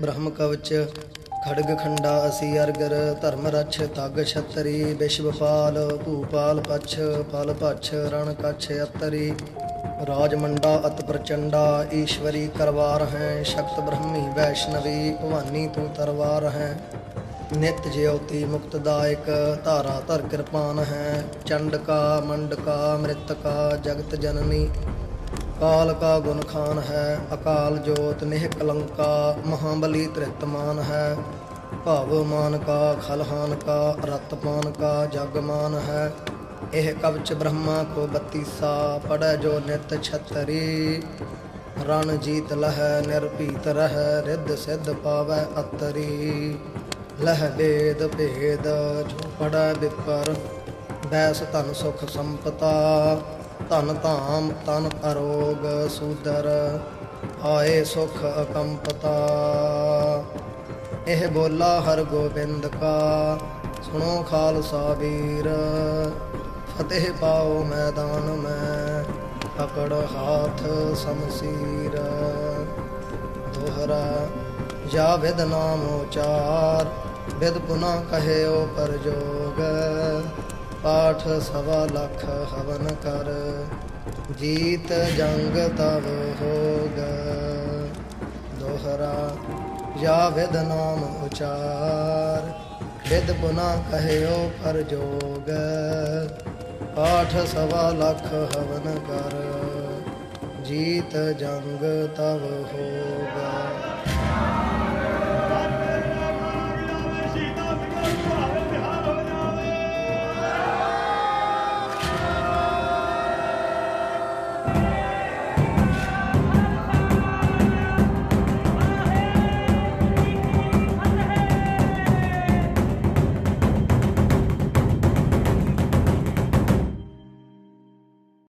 ਬ੍ਰਹਮ ਕਵਚ ਖੜਗ ਖੰਡਾ ਅਸੀ ਅਰਗਰ, ਧਰਮ ਰਛ, ਤਗ ਛਤਰੀ ਵਿਸ਼ਵਪਾਲ ਭੂਪਾਲ ਪਛ ਪਲ ਪਛ ਰਣ ਕਛ ਅਤਰੀ। ਰਾਜ ਮੰਡਾ ਅਤ ਪ੍ਰਚੰਡਾ, ਈਸ਼ਵਰੀ ਕਰਵਾਰ ਹੈ, ਸ਼ਕਤ ਬ੍ਰਹਮੀ ਵੈਸ਼ਨਵੀ, ਭਵਾਨੀ ਤੂੰ ਤਰਵਾਰ ਹੈ। ਨਿਤ ਜਿਉਤੀ ਮੁਕਤਦਾਇਕ ਧਾਰਾ ਧਰ ਕਿਰਪਾਨ ਹੈ। ਚੰਡਕਾ, ਮੰਡਕਾ, ਮ੍ਰਿਤਕਾ, ਜਗਤ ਜਨਨੀ। ਕਾਲ ਕਾ ਗੁਣ ਖਾਨ ਹੈ, ਅਕਾਲ ਜੋਤ ਨਿਹ ਕਲੰਕਾ, ਮਹਾਬਲੀ ਤ੍ਰਿਤਮਾਨ ਹੈ। ਭਾਵ ਮਾਨ ਕਾ ਖਲਹਾਨ ਕਾ ਰਤਮਾਨ ਕਾ ਜਗਮਾਨ ਹੈ। ਇਹ ਕਵਚ ਬ੍ਰਹਮਾ ਕੋ ਬਤੀਸਾ ਪੜੈ ਜੋ ਨਿਤ ਛਤਰੀ। ਰਣ ਜੀਤ ਲਹੈ, ਨਿਰਭੀਤ ਰਹਿ, ਰਿੱਧ ਸਿੱਧ ਪਾਵੈ ਅਤਰੀ। ਲਹਿ ਵੇਦ ਭੇਦ, ਜੋ ਪੜੈ ਵਿਪਰ, ਬੈਸ ਧਨ ਸੁਖ ਸੰਪਤਾ। ਧਨ ਧਾਮ ਤਨ ਅਰੋਗ ਸੂਦਰ, ਆਏ ਸੁਖ ਅਕੰਪਤਾ। ਇਹ ਬੋਲਾ ਹਰ ਗੋਬਿੰਦ ਕਾ, ਸੁਣੋ ਖਾਲਸਾ ਵੀਰ। ਫਤਿਹ ਪਾਓ ਮੈਦਾਨ ਮੈਂ, ਪਕੜ ਹਾਥ ਸਮਸੀਰ। ਦੋਹਰਾ, ਜਾ ਵਿਦ ਨਾਮ ਉਚਾਰ, ਵਿਦ ਪੁਨਾ ਕਹਿਓ ਪਰਜੋਗ। ਪਾਠ ਸਵਾ ਲੱਖ ਹਵਨ ਕਰ, ਜੀਤ ਜੰਗ ਤਵ ਹੋਗ। ਦੋਹਰਾ ਜਾ ਵਿਦ ਨਾਮ ਉਚਾਰ ਵਿਦ ਪੁਨਾ ਕਹਿਓ ਪਰਜੋਗ ਪਾਠ ਸਵਾ ਲੱਖ ਹਵਨ ਕਰ, ਜੀਤ ਜੰਗ ਤਵ ਹੋਗਾ।